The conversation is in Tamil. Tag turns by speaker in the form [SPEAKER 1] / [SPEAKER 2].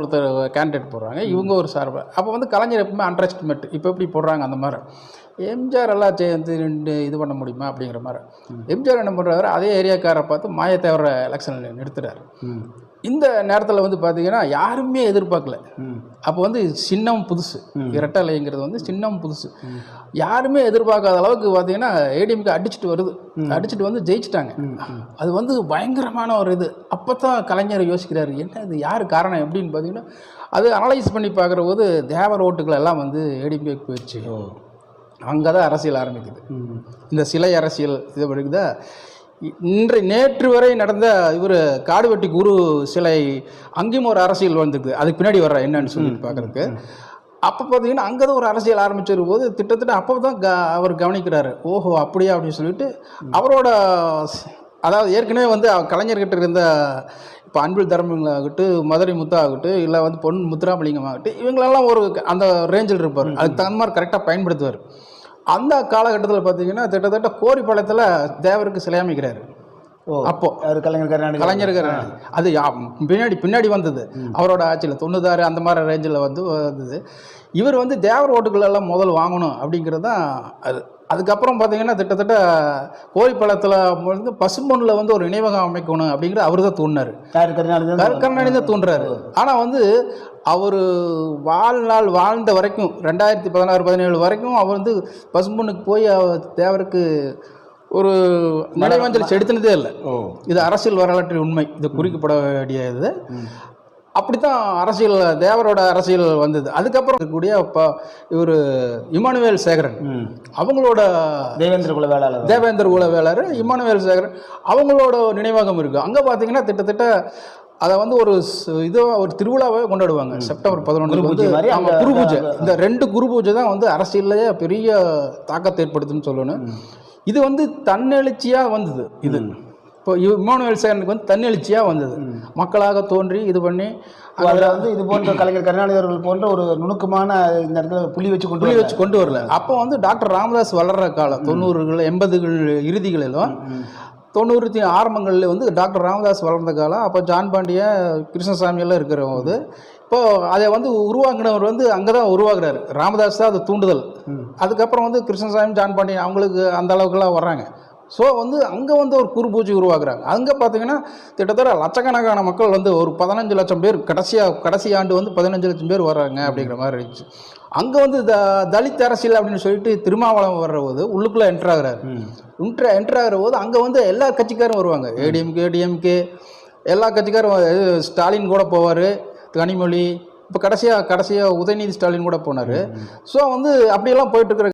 [SPEAKER 1] ஒருத்தர் கேண்டிடேட் போடுறாங்க. இவங்க ஒரு சார்பு. அப்போ வந்து கலைஞர் எப்பவுமே அண்டர் எஸ்டிமேட் இப்போ எப்படி போடுறாங்க அந்த மாதிரி? எம்ஜிஆர் எல்லாம் சேர்ந்து நின்று இது பண்ண முடியுமா அப்படிங்கிற மாதிரி. எம்ஜிஆர் என்ன பண்ணுறாரு அதே ஏரியாக்காரை பார்த்து மாயத்தேவர எலெக்ஷனில் நிறுத்துறாரு. இந்த நேரத்தில் வந்து பார்த்தீங்கன்னா யாருமே எதிர்பார்க்கல. அப்போ வந்து சின்னம் புதுசு. இரட்டலைங்கிறது வந்து சின்னம் புதுசு. யாருமே எதிர்பார்க்காத அளவுக்கு பார்த்தீங்கன்னா ஏடிஎம்கே அடிச்சுட்டு வருது. அடிச்சுட்டு வந்து ஜெயிச்சிட்டாங்க. அது வந்து பயங்கரமான ஒரு இது. அப்போ தான் கலைஞர் யோசிக்கிறாரு என்ன இது யார் காரணம்? எப்படின்னு பார்த்தீங்கன்னா அது அனலைஸ் பண்ணி பார்க்குற போது தேவர் ஓட்டுகள் எல்லாம் வந்து ஏடிஎம்கேக்கு போயிடுச்சு. அங்கே தான் அரசியல் ஆரம்பிக்குது. இந்த சிலை அரசியல் இது படிக்குதா இன்று நேற்று வரை நடந்த இவர் காடுவெட்டி குரு சிலை அங்கேயும் ஒரு அரசியல் வந்திருக்கு. அதுக்கு பின்னாடி வர்ற என்னன்னு சொல்லிட்டு பார்க்குறதுக்கு. அப்போ பார்த்தீங்கன்னா அங்கே தான் ஒரு அரசியல் ஆரம்பிச்சிரு போது திட்டத்தட்ட அப்போ தான் க அவர் கவனிக்கிறாரு. ஓஹோ அப்படியா அப்படின்னு சொல்லிட்டு அவரோட அதாவது ஏற்கனவே வந்து கலைஞர்கிட்ட இருந்த இப்போ அன்பில் தர்மங்களாகட்டும் மதுரை முத்தா ஆகட்டும் இல்லை வந்து பொன் முத்துராமலிங்கம் ஆகட்டும் இவங்களெல்லாம் ஒரு அந்த ரேஞ்சில் இருப்பார். அதுக்கு தகுந்த மாதிரி கரெக்டாக பயன்படுத்துவார். அந்த காலகட்டத்தில் பார்த்தீங்கன்னா கிட்டத்தட்ட கோரிப்பாளையத்தில் தேவருக்கு சிலை அமைக்கிறாரு.
[SPEAKER 2] ஓ
[SPEAKER 1] அப்போ
[SPEAKER 2] கலைஞர் கருணாநிதி
[SPEAKER 1] கலைஞருக்கு அது யா- பின்னாடி பின்னாடி வந்தது. அவரோட ஆட்சியில் தொண்ணூத்தாறு அந்த மாதிரி ரேஞ்சில் வந்து வந்தது. இவர் வந்து தேவர் ஓட்டுகள் எல்லாம் முதல் வாங்கணும் அப்படிங்கிறது தான் அது. அதுக்கப்புறம் பார்த்தீங்கன்னா கிட்டத்தட்ட கோரிப்பாளையத்தில் வந்து பசும்பொன்னில் வந்து ஒரு நினைவகம் அமைக்கணும் அப்படிங்கிற அவர் தான் தூண்டினார்
[SPEAKER 2] கருணாநிதி தான்
[SPEAKER 1] தூண்டுறாரு ஆனால் வந்து அவர் வாழ்நாள் வாழ்ந்த வரைக்கும் ரெண்டாயிரத்தி பதினாறு பதினேழு வரைக்கும் அவர் வந்து பசும்பொன்னுக்கு போய் அவர் தேவருக்கு ஒரு நினைவஞ்சலி செலுத்தினதே இல்லை. இது அரசியல் வரலாற்றில் உண்மை. இது குறிக்கப்பட வேண்டியது. அப்படித்தான் அரசியல் தேவரோட அரசியல் வந்தது. அதுக்கப்புறம் இருக்கக்கூடிய இப்போ இவர் இமானுவேல் சேகரன். அவங்களோட
[SPEAKER 2] தேவேந்திர குல வேளாளர்
[SPEAKER 1] தேவேந்தர் குலவேலர் இமானுவேல் சேகரன் அவங்களோட நினைவகம் இருக்குது அங்கே பார்த்தீங்கன்னா கிட்டத்தட்ட அதை வந்து ஒரு ஸ்- இது ஒரு திருவிழாவே கொண்டாடுவாங்க. செப்டம்பர் பதினொன்று
[SPEAKER 2] குரு பூஜை
[SPEAKER 1] வந்து ஆமாம் குரு பூஜை. இந்த ரெண்டு குரு பூஜை தான் வந்து அரசியல்லையே பெரிய தாக்கத்தை ஏற்படுத்துன்னு சொல்லணும். இது வந்து தன்னெழுச்சியாக வந்தது இது. இப்போ இமானுவேல் சேகரனுக்கு வந்து தன்னெழுச்சியாக வந்தது. மக்களாக தோன்றி இது பண்ணி
[SPEAKER 2] அதில் வந்து இது போன்ற கலைஞர் கருணாநிதி போன்ற ஒரு நுணுக்கமான இந்த இடத்துல புள்ளி வச்சு கொண்டு
[SPEAKER 1] புள்ளி. வச்சு கொண்டு வரல. அப்போ வந்து டாக்டர் ராமதாஸ் வளர்ற காலம் தொண்ணூறுகள் எண்பதுகள் இறுதிகளிலும் தொண்ணூறு ஆரம்பங்களில் வந்து டாக்டர் ராமதாஸ் வளர்ந்த காலம் அப்போ ஜான் பாண்டிய கிருஷ்ணசாமி எல்லாம் இருக்கிற போது இப்போ அதை வந்து உருவாக்குனவர் வந்து அங்கே தான் உருவாக்குறாரு. ராமதாஸ் தான் அது தூண்டுதல். அதுக்கப்புறம் வந்து கிருஷ்ணசாமி ஜான் பாண்டியன் அவங்களுக்கு அந்த அளவுக்குலாம் வர்றாங்க. ஸோ வந்து அங்கே வந்து ஒரு குரு பூஜை உருவாக்குறாங்க. அங்கே பார்த்தீங்கன்னா கிட்டத்தட்ட லட்சக்கணக்கான மக்கள் வந்து ஒரு பதினஞ்சு லட்சம் பேர் கடைசியாக கடைசி ஆண்டு வந்து பதினஞ்சு லட்சம் பேர் வர்றாங்க அப்படிங்கிற மாதிரி இருந்துச்சு. அங்கே வந்து த தலித் அரசியல் அப்படின்னு சொல்லிட்டு திருமாவளவன் வர்ற போது உள்ளுக்குள்ளே என்ட்ரு ஆகுறாரு. என்ட்ரு என்ட்ரு ஆகிற போது அங்கே வந்து எல்லா கட்சிக்காரும் வருவாங்க. ஏடிஎம்கே டிஎம்கே எல்லா கட்சிக்காரும் ஸ்டாலின் கூட போவார் கனிமொழி இப்போ கடைசியாக கடைசியாக உதயநிதி ஸ்டாலின் கூட போனார். ஸோ வந்து அப்படியெல்லாம் போயிட்டு இருக்கிற